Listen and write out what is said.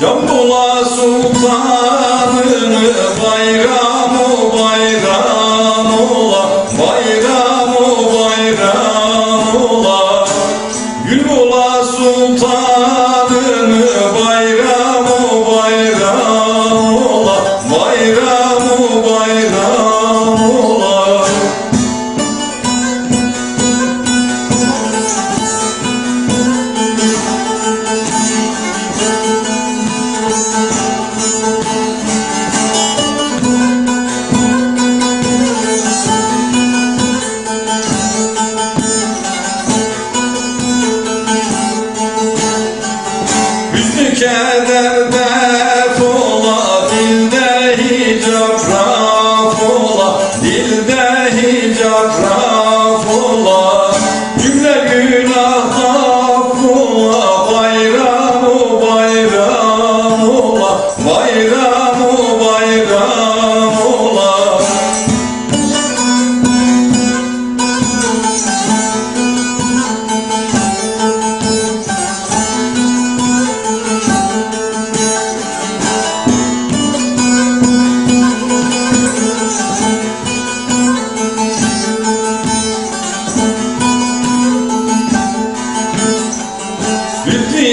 Cambula sultanını bayramı Hüznü